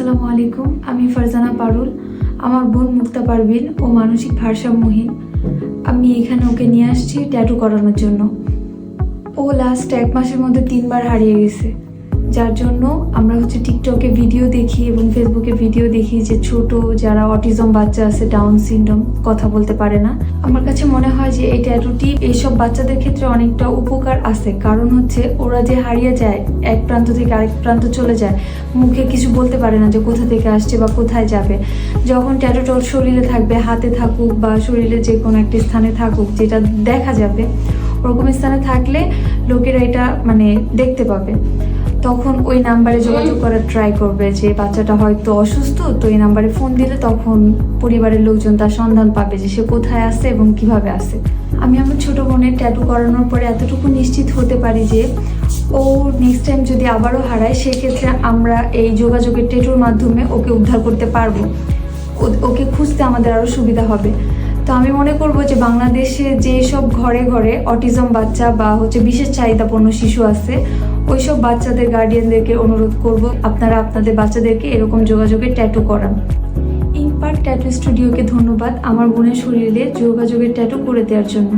আসসালামু আলাইকুম। আমি ফারজানা পারুল, আমার বোন মুক্তা পারবিন ও মানসিক ভারসাম্যহীন আমি এখানে ওকে নিয়ে আসছি ট্যাটু করানোর জন্য। ও লাস্ট এক মাসের মধ্যে তিনবার হারিয়ে গেছে। যার জন্য আমরা হচ্ছে টিকটকে ভিডিও দেখি এবং ফেসবুকে ভিডিও দেখি যে ছোট যারা অটিজম বাচ্চা আছে ডাউন সিনড্রোম কথা বলতে পারে না। আমার কাছে মনে হয় যে এই ট্যাটুটি এইসব বাচ্চাদের ক্ষেত্রে অনেকটা উপকার আছে। কারণ হচ্ছে ওরা যে হারিয়ে যায়, এক প্রান্ত থেকে আরেক প্রান্ত চলে যায়, মুখে কিছু বলতে পারে না যে কোথা থেকে আসছে বা কোথায় যাবে। যখন ট্যাটুটা শরীরে থাকবে, হাতে থাকুক বা শরীরে যে কোনো একটা স্থানে থাকুক, যেটা দেখা যাবে, ওরকম স্থানে থাকলে লোকেরা এটা মানে দেখতে পাবে। তখন ওই নাম্বারে যোগাযোগ করার ট্রাই করবে যে বাচ্চাটা হয়তো অসুস্থ, তো এই নাম্বারে ফোন দিলে তখন পরিবারের লোকজন তার সন্ধান পাবে যে সে কোথায় আছে এবং কীভাবে আছে। আমি আমার ছোট বোনের ট্যাটু করানোর পরে এতটুকু নিশ্চিত হতে পারি যে ও নেক্সট টাইম যদি আবারও হারায়, সেক্ষেত্রে আমরা এই যোগাযোগের ট্যাটুর মাধ্যমে ওকে উদ্ধার করতে পারব। ওকে খুঁজতে আমাদের আরও সুবিধা হবে। তো আমি মনে করব যে বাংলাদেশে যে সব ঘরে ঘরে অটিজম বাচ্চা বা হচ্ছে বিশেষ চাহিদাপূর্ণ শিশু আছে ওইসব বাচ্চাদের গার্ডিয়ানদেরকে অনুরোধ করব, আপনারা আপনাদের বাচ্চাদেরকে এরকম যোগাযোগে ট্যাটু করান। ইম্পার্ট ট্যাটু স্টুডিওকে ধন্যবাদ আমার বোনের শরীরে যোগাযোগের ট্যাটু করে দেওয়ার জন্য।